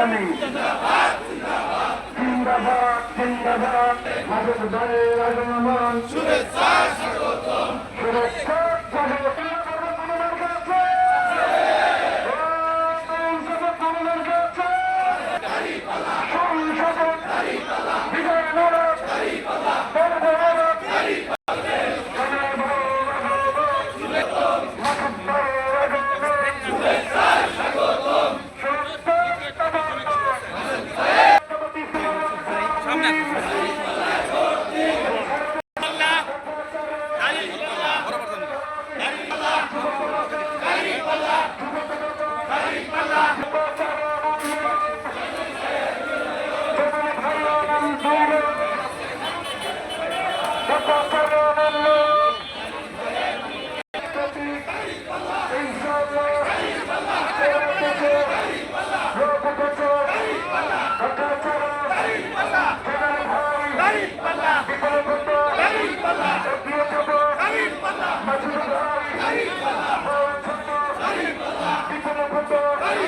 ইসলামী জিন্দাবাদ জিন্দাবাদ। মাদক দলের শুভেচ্ছা শুভেচ্ছা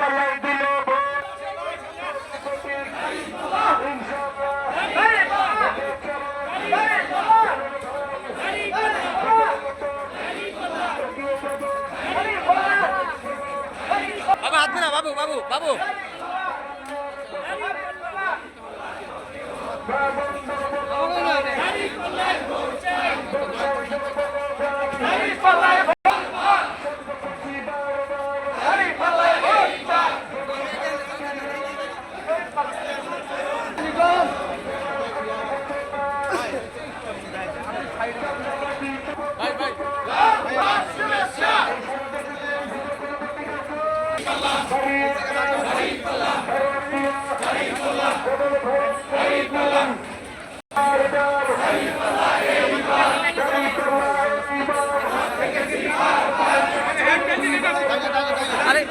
Bye. अरे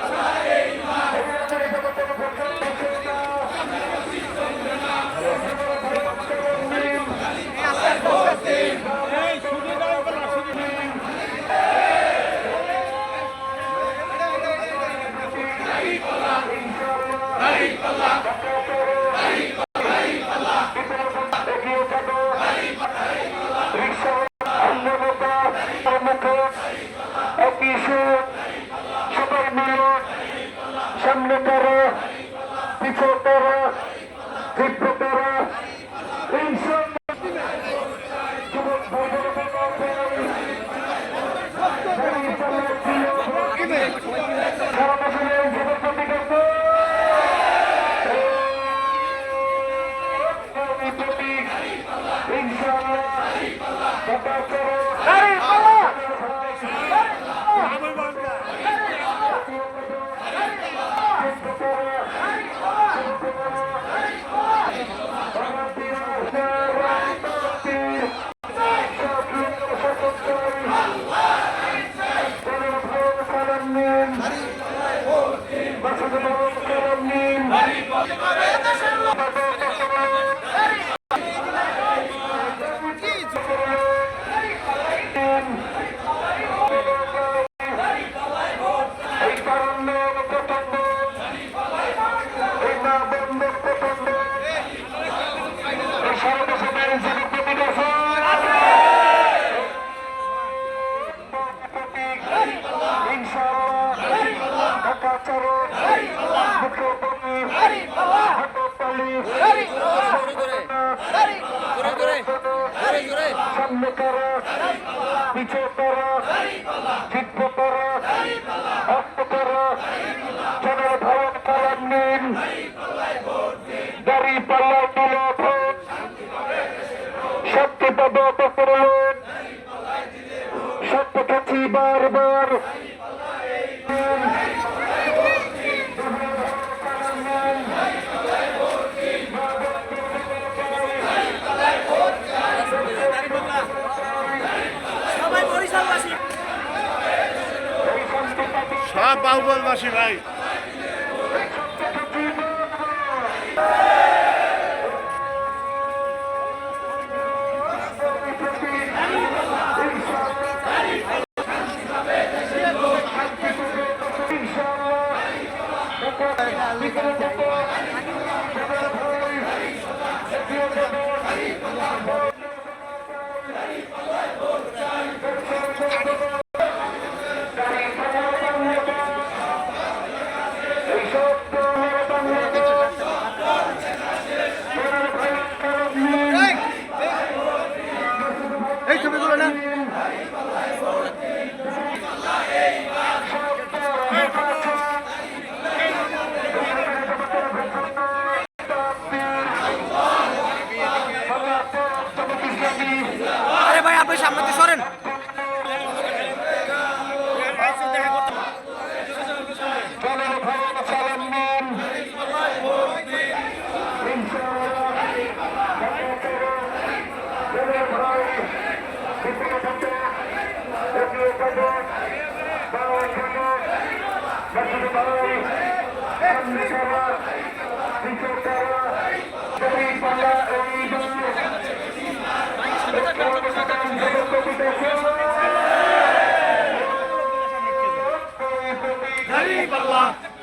পিছতর পিছতর চুয়ান্নতর পিছতর তিব্বতর অষ্টতর জনধারণ করার নিন গাড়ি পাল্লা তুলে ভোট সত্যি পাবে অপকরণ। সত্য কাছি বারবার বাহুবলবাসী ভাই।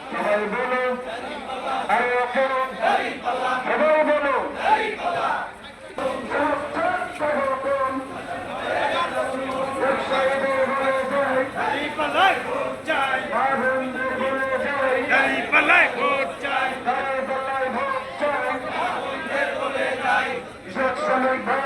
সবাই বলো আরও বলো সবাই বলো Thank you.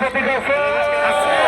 প্রতীক আছে